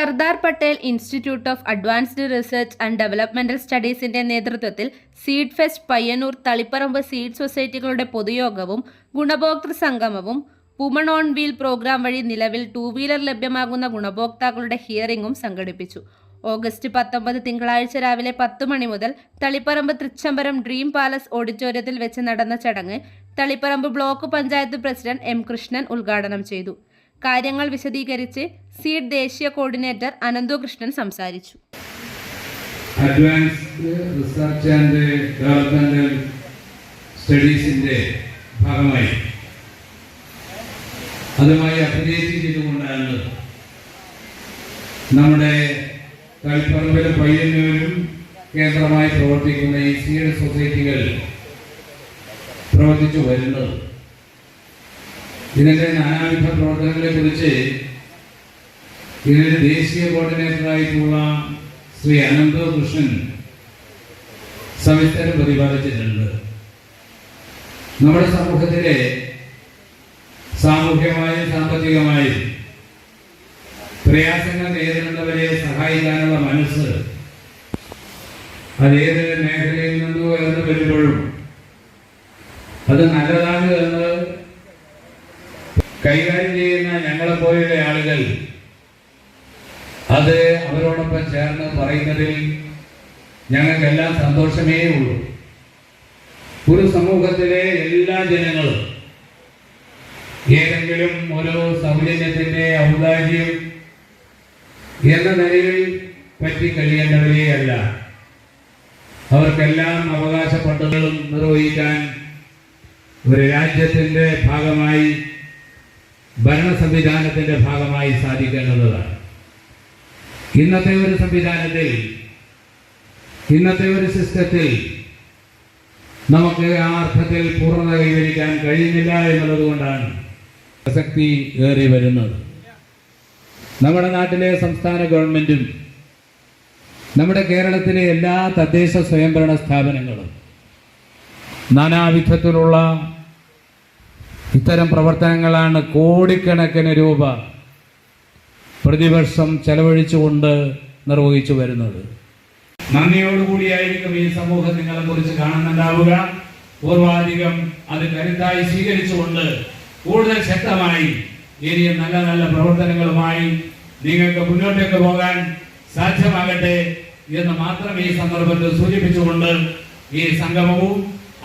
Sardar Patel institute of advanced research and developmental സ്റ്റഡീസിന്റെ നേതൃത്വത്തിൽ seed fest Payyannur Taliparamba seed സൊസൈറ്റികളുടെ പൊതുയോഗവും ഗുണഭോക്തൃ സംഗമവും woman on wheel programme വഴി നിലവിൽ ടൂ വീലർ ലഭ്യമാകുന്ന ഗുണഭോക്താക്കളുടെ ഹിയറിംഗും സംഘടിപ്പിച്ചു. ഓഗസ്റ്റ് പത്തൊമ്പത് തിങ്കളാഴ്ച രാവിലെ പത്ത് മണി മുതൽ തളിപ്പറമ്പ് തൃച്ചംബരം ഡ്രീം പാലസ് ഓഡിറ്റോറിയത്തിൽ വെച്ച് നടന്ന ചടങ്ങ് Taliparamba block panchayat president M Krishnan ഉദ്ഘാടനം ചെയ്തു. കാര്യങ്ങൾ വിശദീകരിച്ച് സീഡ് ദേശീയ കോർഡിനേറ്റർ അനന്തു കൃഷ്ണൻ സംസാരിച്ചു ആൻഡ് ചെയ്തുകൊണ്ടാണ് നമ്മുടെ കളിപ്പറമ്പിലും പയ്യന്നൂരും കേന്ദ്രമായി പ്രവർത്തിക്കുന്ന ഈ സീഡ് സൊസൈറ്റികൾ പ്രവർത്തിച്ചു വരുന്നത്. ഇതിന്റെ നാനാവിധ പ്രവർത്തനങ്ങളെ കുറിച്ച് ഇതിന്റെ ദേശീയ കോർഡിനേറ്ററായിട്ടുള്ള ശ്രീ അനന്ത കൃഷ്ണൻ സവിസ്തരം പ്രതിപാദിച്ചിട്ടുണ്ട്. നമ്മുടെ സമൂഹത്തിലെ സാമൂഹ്യമായും സാമ്പത്തികമായും പ്രയാസങ്ങൾ നേരിടുന്നവരെ സഹായിക്കാനുള്ള മനസ്സ് അത് മേഖലയിൽ നിന്നോ എന്ന് വരുമ്പോഴും അത് നല്ലതാണ് എന്ന് കൈകാര്യം ചെയ്യുന്ന ഞങ്ങളെ പോലെയുള്ള ആളുകൾ അത് അവരോടൊപ്പം ചേർന്ന് പറയുന്നതിൽ ഞങ്ങൾക്കെല്ലാം സന്തോഷമേ ഉള്ളൂ. ഒരു സമൂഹത്തിലെ എല്ലാ ജനങ്ങളും ഏതെങ്കിലും ഒരു സൗജന്യത്തിന്റെ ഔദാര്യം എന്ന നിലയിൽ പറ്റി കഴിയേണ്ടവരെയല്ല അവർക്കെല്ലാം അവകാശപ്പെട്ടതും നിർവഹിക്കാൻ ഒരു രാജ്യത്തിന്റെ ഭാഗമായി ഭരണ സംവിധാനത്തിന്റെ ഭാഗമായി സാധിക്കേണ്ടതാണ്. ഇന്നത്തെ ഒരു സംവിധാനത്തിൽ ഇന്നത്തെ ഒരു സിസ്റ്റത്തിൽ നമുക്ക് ആ അർത്ഥത്തിൽ പൂർണത കൈവരിക്കാൻ കഴിയുന്നില്ല എന്നുള്ളത് കൊണ്ടാണ് പ്രസക്തി ഏറി വരുന്നത്. നമ്മുടെ നാട്ടിലെ സംസ്ഥാന ഗവൺമെന്റും നമ്മുടെ കേരളത്തിലെ എല്ലാ തദ്ദേശ സ്വയംഭരണ സ്ഥാപനങ്ങളും നാനാവിധത്തിലുള്ള ഇത്തരം പ്രവർത്തനങ്ങളാണ് കോടിക്കണക്കിന് രൂപ പ്രതിവർഷം ചെലവഴിച്ചുകൊണ്ട് നിർവഹിച്ചു വരുന്നത്. നന്ദിയോടുകൂടിയായിരിക്കും ഈ സമൂഹം നിങ്ങളെ കുറിച്ച് കാണുന്നുണ്ടാവുക. പൂർവാധികം അത് കരുത്തായി സ്വീകരിച്ചുകൊണ്ട് കൂടുതൽ ശക്തമായി ഇനിയും നല്ല നല്ല പ്രവർത്തനങ്ങളുമായി നിങ്ങൾക്ക് മുന്നോട്ടേക്ക് പോകാൻ സാധ്യമാകട്ടെ എന്ന് മാത്രം ഈ സന്ദർഭത്തിൽ സൂചിപ്പിച്ചുകൊണ്ട് ഈ സംഗമവും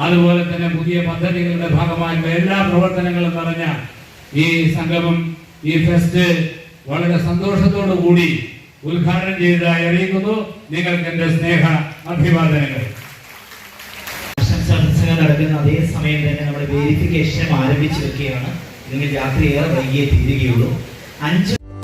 അതുപോലെ തന്നെ പുതിയ പദ്ധതികളുടെ ഭാഗമായുള്ള എല്ലാ പ്രവർത്തനങ്ങളും നിറഞ്ഞ ഈ സംഗമം ഈ ഫെസ്റ്റ് വളരെ സന്തോഷത്തോടു കൂടി ഉദ്ഘാടനം ചെയ്തതായി അറിയിക്കുന്നു. നിങ്ങൾക്ക് എന്റെ സ്നേഹ അഭിവാദനങ്ങൾ. നടക്കുന്ന അതേ സമയം തന്നെ നമ്മുടെ വേരിഫിക്കേഷൻ ആരംഭിച്ചു വെക്കുകയാണ് നിങ്ങൾ രാത്രി ഏറെ വൈകിയേ തീരുകയുള്ളൂ. അഞ്ച്